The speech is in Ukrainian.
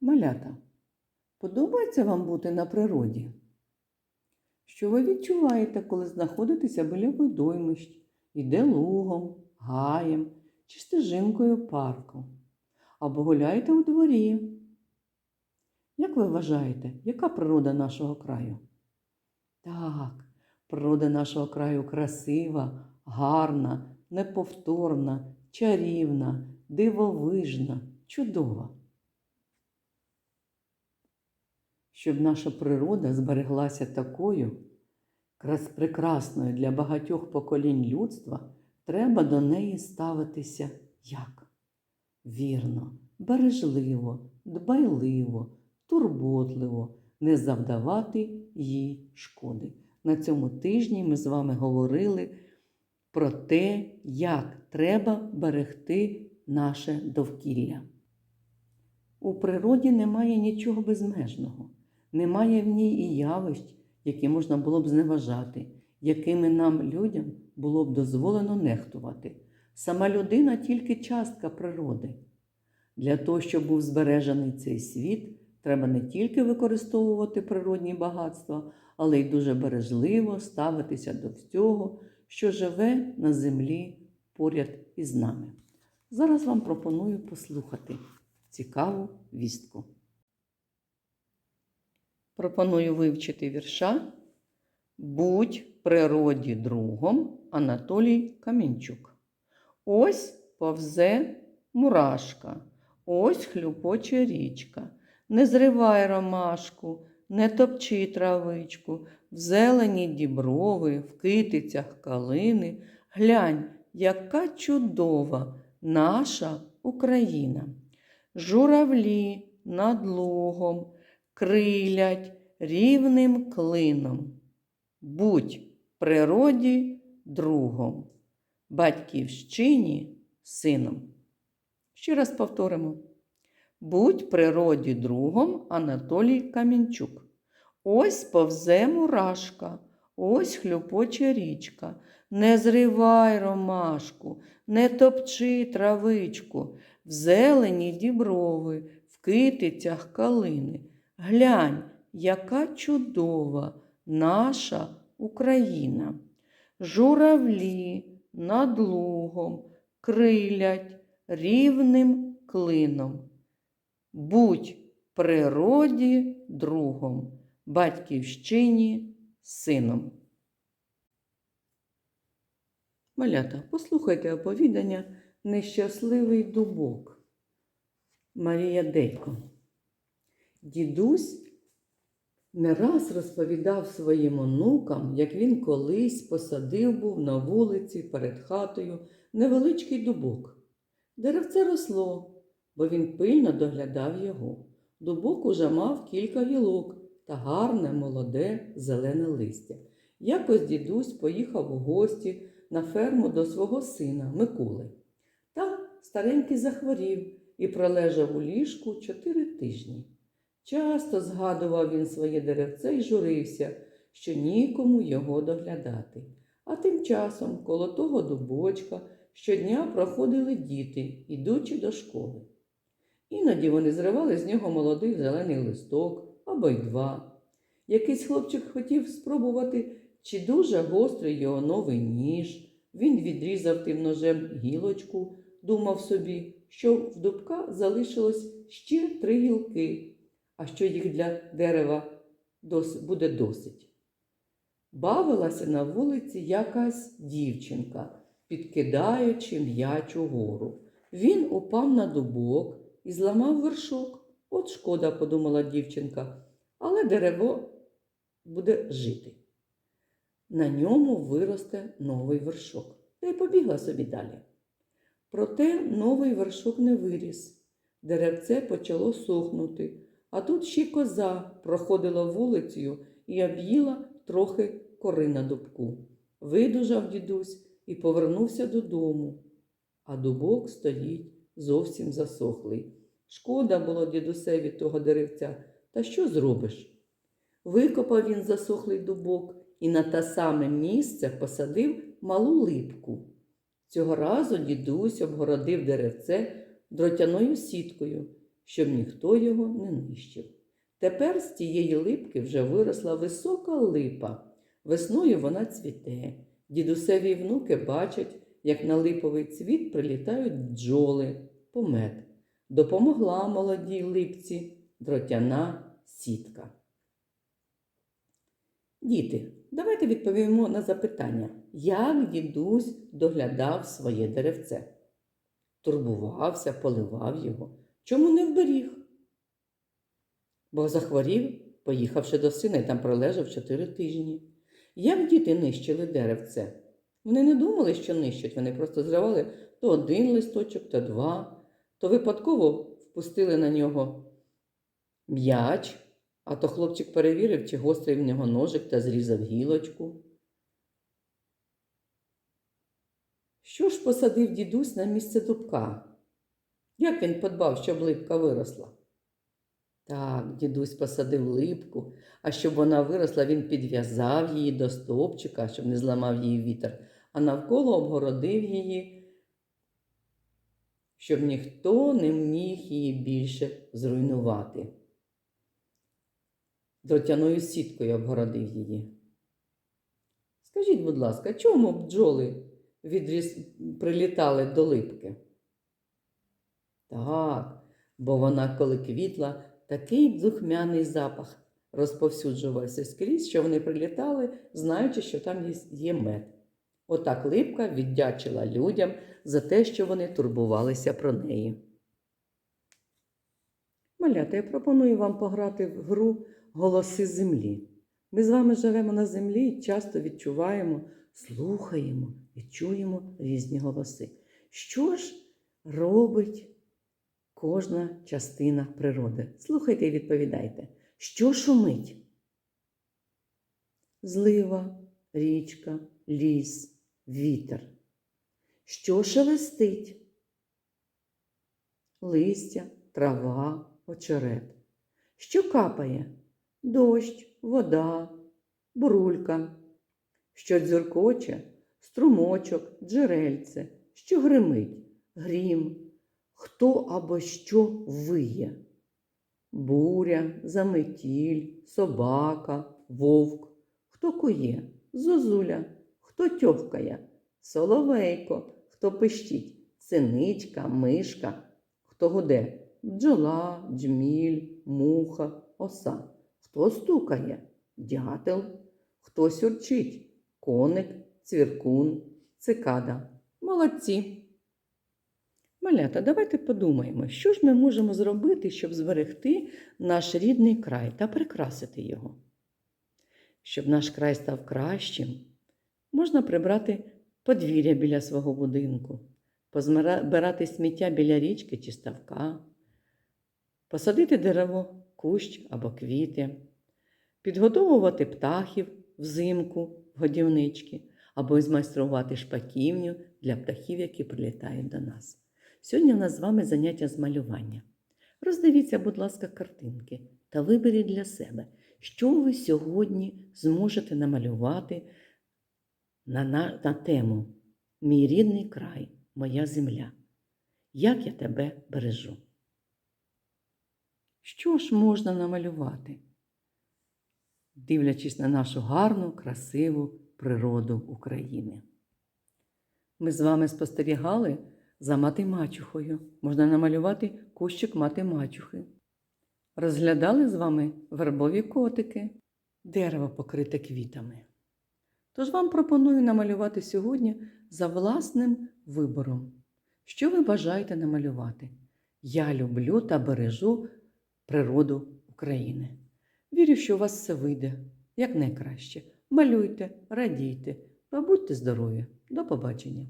Малята, подобається вам бути на природі? Що ви відчуваєте, коли знаходитеся біля водоймищ, іде лугом, гаєм чи стежинкою парку? Або гуляєте у дворі? Як ви вважаєте, яка природа нашого краю? Так, природа нашого краю красива, гарна, неповторна, чарівна, дивовижна, чудова. Щоб наша природа збереглася такою прекрасною для багатьох поколінь людства, треба до неї ставитися як? Вірно, бережливо, дбайливо, турботливо, не завдавати їй шкоди. На цьому тижні ми з вами говорили про те, як треба берегти наше довкілля. У природі немає нічого безмежного, немає в ній і явищ, які можна було б зневажати, якими нам, людям, було б дозволено нехтувати. Сама людина тільки частка природи. Для того, щоб був збережений цей світ, треба не тільки використовувати природні багатства, але й дуже бережливо ставитися до всього, що живе на землі поряд із нами. Зараз вам пропоную послухати цікаву вістку. Пропоную вивчити вірша Будь природі другом Анатолій Камінчук. Ось повзе мурашка, ось хлюпоче річка. Не зривай ромашку, не топчи травичку, в зелені діброви, в китицях калини. Глянь, яка чудова наша Україна. Журавлі над лугом крилять рівним клином. Будь природі другом, батьківщині сином. Ще раз повторимо. Будь природі другом Анатолій Камінчук. Ось повзе мурашка, ось хлюпоче річка. Не зривай ромашку, не топчи травичку, в зелені діброви, в китицях калини. Глянь, яка чудова наша Україна. Журавлі над лугом крилять рівним клином. Будь природі другом, батьківщині сином. Малята, послухайте оповідання Нещасливий дубок. Марія Дейко. Дідусь не раз розповідав своїм онукам, як він колись посадив був на вулиці перед хатою невеличкий дубок. Деревце росло, бо він пильно доглядав його. Дубок уже мав кілька гілок та гарне, молоде, зелене листя. Якось дідусь поїхав у гості на ферму до свого сина Миколи. Там старенький захворів і пролежав у ліжку чотири тижні. Часто згадував він своє деревце і журився, що нікому його доглядати. А тим часом коло того дубочка щодня проходили діти, ідучи до школи. Іноді вони зривали з нього молодий зелений листок або й два. Якийсь хлопчик хотів спробувати, чи дуже гострий його новий ніж. Він відрізав тим ножем гілочку, думав собі, що в дубка залишилось ще три гілки, а що їх для дерева буде досить. Бавилася на вулиці якась дівчинка, підкидаючи м'яч угору. Він упав на дубок і зламав вершок. От шкода, подумала дівчинка, але дерево буде жити. На ньому виросте новий вершок. Та й побігла собі далі. Проте новий вершок не виріс. Деревце почало сохнути, а тут ще коза проходила вулицею і об'їла трохи кори на дубку. Видужав дідусь і повернувся додому, а дубок стоїть зовсім засохлий. Шкода було дідусеві того деревця, та що зробиш? Викопав він засохлий дубок і на те саме місце посадив малу липку. Цього разу дідусь обгородив деревце дротяною сіткою, щоб ніхто його не нищив. Тепер з тієї липки вже виросла висока липа. Весною вона цвіте. Дідусеві внуки бачать, як на липовий цвіт прилітають бджоли, помет. Допомогла молодій липці дротяна сітка. Діти, давайте відповімо на запитання, як дідусь доглядав своє деревце? Турбувався, поливав його. Чому не вберіг? Бо захворів, поїхавши до сина і там пролежав чотири тижні. Як діти нищили деревце? Вони не думали, що нищать, вони просто зривали то один листочок, то два, то випадково впустили на нього м'яч, а то хлопчик перевірив, чи гострий в нього ножик та зрізав гілочку. Що ж посадив дідусь на місце дубка? Як він подбав, щоб липка виросла? Так, дідусь посадив липку, а щоб вона виросла, він підв'язав її до стовпчика, щоб не зламав її вітер, а навколо обгородив її, щоб ніхто не міг її більше зруйнувати. Дротяною сіткою обгородив її. Скажіть, будь ласка, чому бджоли відріз... прилітали до липки? Так, бо вона, коли квітла, такий духмяний запах розповсюджувався скрізь, що вони прилітали, знаючи, що там є- мед. Отак липка віддячила людям за те, що вони турбувалися про неї. Малята, я пропоную вам пограти в гру Голоси землі. Ми з вами живемо на землі і часто відчуваємо, слухаємо і чуємо різні голоси. Що ж робить кожна частина природи? Слухайте і відповідайте, що шумить? Злива, річка, ліс, вітер. Що шелестить? Листя, трава, очерет. Що капає? Дощ, вода, бурулька. Що дзюркоче? Струмочок, джерельце, що гримить, грім, хто або що виє. Буря, заметіль, собака, вовк, хто кує, зозуля, хто тьохкає, соловейко, хто пищить, синичка, мишка, хто гуде, бджола, джміль, муха, оса, хто стукає, дятел, хто сюрчить, коник, цвіркун, цикада. Молодці. Малята, давайте подумаємо, що ж ми можемо зробити, щоб зберегти наш рідний край та прикрасити його. Щоб наш край став кращим, можна прибрати подвір'я біля свого будинку, позбирати сміття біля річки чи ставка, посадити дерево, кущ або квіти, підготовувати птахів взимку в годівнички або змайструвати шпаківню для птахів, які прилітають до нас. Сьогодні у нас з вами заняття з малювання. Роздивіться, будь ласка, картинки та виберіть для себе, що ви сьогодні зможете намалювати на, на, на тему Мій рідний край, моя земля. Як я тебе бережу? Що ж можна намалювати, дивлячись на нашу гарну, красиву природу України? Ми з вами спостерігали за мати мачухою. Можна намалювати кущик мати мачухи. Розглядали з вами вербові котики, дерево покрите квітами. Тож вам пропоную намалювати сьогодні за власним вибором. Що ви бажаєте намалювати? Я люблю та бережу природу України. Вірю, що у вас все вийде як найкраще. Малюйте, радійте, побудьте здорові. До побачення!